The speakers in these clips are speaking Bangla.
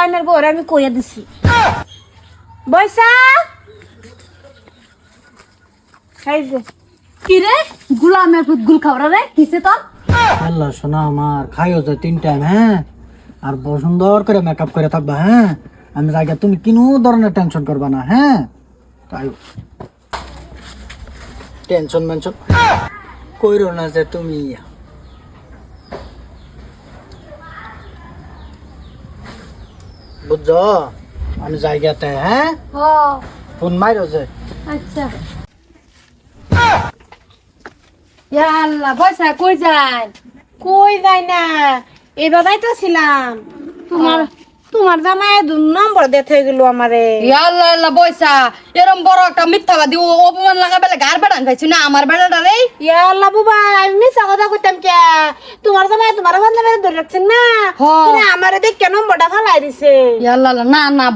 আইনের বউরে আমি কইয়া দিছি। যে। কি রে? গুলামের পুত গুল খাওয়া রে? কিসে তোর? আল্লাহ শোনা আমার, খাইও যে তিন টাইম হ্যাঁ? আর বড় সুন্দর করে মেকআপ করে থাকবা হ্যাঁ? আমি জায়গা তুমি কোনো ধরনের টেনশন করবা না হ্যাঁ? তাই টেনশন মেনশন কইরো না যে তুমি বুঝছ? আমি জায়গাতে হ্যাঁ? ফোন মাইরো যে। আচ্ছা। আল্লাহ পয়সা কই যান কই যাই না? এবার যাইতেছিলাম তোমার তোমার জামাই দু নম্বর দেখে গেল আমারে। আল্লাহ আল্লাহ পয়সা। এরম বড় একটা মিথ্যাবাদী ও অপমান লাগা বেলে গার বেড়ান খাইছি না আমার বেড়াটা রে? ইয়া আল্লাহ বুবা আমি মিছা কথা কইতাম কে? তোমার জামাই রাখছেন না। আমারে দেখে ফালাই দিছে। আল্লাহ না না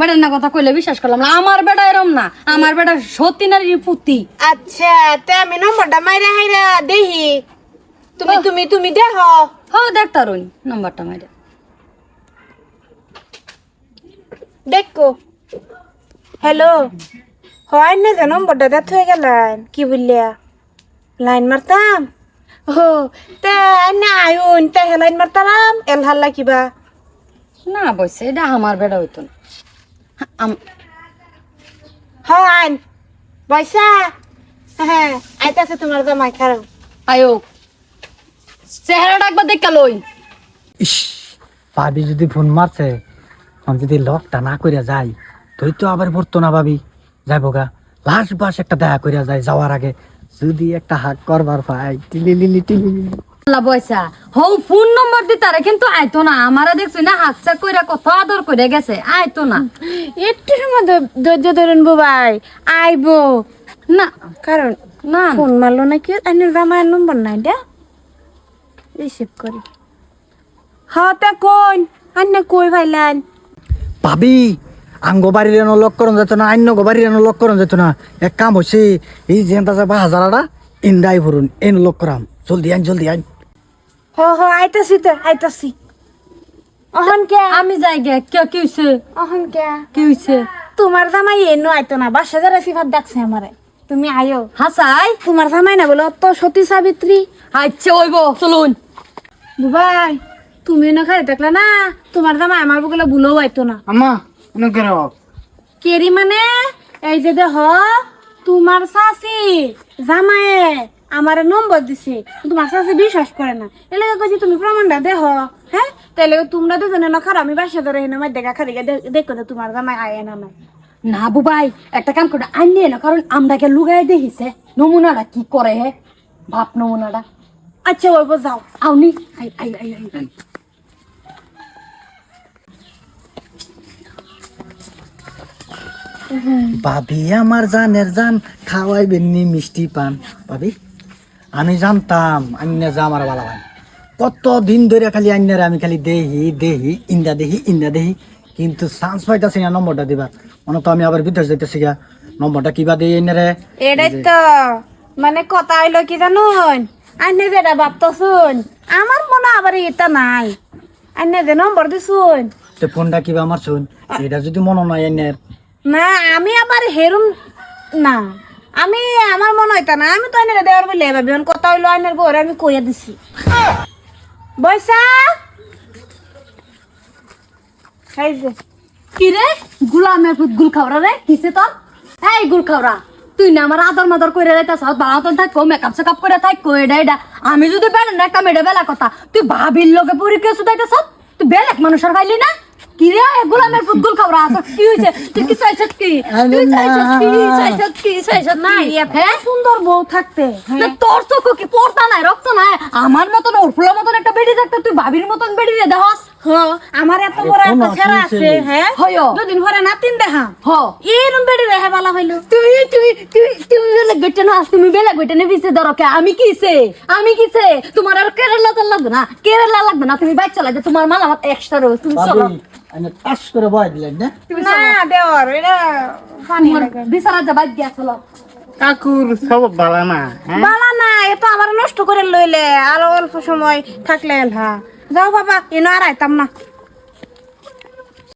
বেড়ার কথা কইলে বিশ্বাস করলাম না। আমার বেটা এরম না। আমার বেটা সত্যি নারী পুতি। আচ্ছা তে আমি নম্বরটা মাইরা হাইরা দেহি। তুমি তুমি তুমি দেহ। হ দেখতারুন নাম্বারটা মাইরে। দেখো। হ্যালো। হয় না যে নম্বরটা দেখ হয়ে গেলেন কি বললিয়া? লাইন মারতাম? ও তে না আয়ুন তে হে লাইন মারতাম এল হাল্লা কিবা না পয়সা এটা আমার বেড়া হইতো না। আম- হন পয়সা হ্যাঁ আইতাছে তোমার জামাই খারাপ আয়ো চেহারাটা একবার দেখা লই। ইস ভাবি যদি ফোন মারছে আমি যদি লকটা না করিয়া যাই তুই তো আবার ভরতো না ভাবি। যাইব গা লাস্ট বাস একটা দেখা করিয়া যায় যাওয়ার আগে। যদি একটা হাক করবার পাই টিলিলিলি টিলিলিলি। আল্লাহ পয়সা হৌ ফোন নম্বর দিতারে কিন্তু আইতো না। আমারা দেখছি না হাতচা কইরা কত আদর করে গেছে আইতো না। একটু সময় ধৈর্য ধরুন বুবাই আইবো। না কারণ না। ফোন মারলো নাকি? আইনের জামাইয়ের নম্বর নাই দে। রিসিভ করি। হতে কোন আন্নে কই ভাইলান ভাবি আঙ্গ বাড়ির এনো লক করন যেত না অন্য বাড়ির এনো লক করন যেত না। এক কাম হয়েছে এই যে বা হাজারাটা ইন্দাই ভরুন এন লক করাম। জলদি আইন জলদি আইন। হ হ আইতাছি তো আইতাছি। অহন কে? আমি যাই গে কে কি হইছে? অহন কে? কি হইছে? তোমার জামাই এনো আইতো না বাসা যারা সিফাত ডাকছে আমারে। তুমি আয়ো। হাসাই তোমার জামাই না বলো অত সতী সাবিত্রী। আচ্ছা ওইব চলুন। বুবাই তুমি না খাই দেখলা না তোমার জামাই আমার বগলে ভুলেও আইতো না। আমা এনে কেরি মানে? এই যে দেহ তোমার শাশি জামায়ে আমার নম্বর দিছে তোমার শাশি বিশ্বাস করে না। এলাকা কইছি তুমি প্রমাণটা দেহ হ্যাঁ? তাহলে তোমরা দুজনে না খারাপ আমি বাসা ধরে হেনে দেখা খারি দেখো না তোমার জামাই আয় না নাই। না বুবাই একটা কাম করে আইনি না কারণ আমরাকে লুগাই দেখিছে নমুনাটা কি করে হে? বাপ নমুনাটা। আচ্ছা ওই যাও আউনি আই আই আই আই। ভাবি আমার জানের জান খাওয়াইবেন নি মিষ্টি পান। ভাবি আমি জানতাম আন্যা যা আমার বালা ভাই। কত দিন ধরে খালি আন্যারে আমি খালি দেহি দেহি ইন্দা দেহি ইন্দা দেহি। কিন্তু চান্স পাইতাছি না নম্বরটা দিবা মনে তো আমি আবার বিদেশ যাইতেছি গা। নম্বরটা কিবা দিই আন্যারে এটাই তো। মানে কথা হইল কি জানুন? আন্নে যেটা ভাবতেছুন আমার মনে আবার এটা নাই। আইনে যে নম্বর দিছুন। তো ফোনটা কিবা আমার শুন এটা যদি মনে নাই আন্যার না, আমি আবার হেরুম না, আমি আমার মনে হইতা না, আমি তো আইনের দেওয়ার বলে ভাবি কথা হইল আইনের বউরে, আমি কইয়া দিছি। বৈশা কি রে? গুলামের গুল খাওয়া রে? কিসে তোর? এই গুল খাওয়া তুই না আমার আদর মাদর করে যাইতাস বাড়া তো থাকো মেকআপ সেকআপ করে থাকো এটা এটা। আমি যদি বেড়ে না একটা মেডে বেলা কথা, তুই ভাবির লোকে পরীক্ষা শুধাইতেছ? তুই বেলেগ মানুষের পাইলি না? কি রে এই গুলামের খাওয়া আছে কি হইছে তুই কি চাইছত কি? তুই চাইছত কি? চাইছত কি? চাইছত না? কি এত হ্যাঁ? সুন্দর বউ থাকতে। তোর চোখ কি পড়তা নাই রক্ত নাই? আমার মতন ওরফুলার মতন একটা বেডি থাকতে তুই ভাবির মতন বেডি রে দেহস আমার এত বড় একটা ছেড়া আছে হ্যাঁ? হয়ো। দুদিন পরে নাতিন দেখা। হ। এরম বেড়ে রেহে বালা হইল। তুই তুই তুই তুমি বেলা গইতে না তুমি বেলা নে বিছে ধরো কে? আমি কিছে আমি কিছে তোমার আর কেরালা তো লাগবে না কেরালা লাগবে না। তুমি বাইক চালা যে তোমার মাল আমার এক্সট্রা রো তুমি চলো। আমি টাস করে বয় দিলেন না? না দেওয়ার এটা পানি বিছানা যা বাইক গিয়া কাকুর সব বালা না হ্যাঁ? বালা না এ তো আবার নষ্ট করে লইলে আরও অল্প সময় থাকলে হ্যাঁ যাও বাবা এনে আর আইতাম না।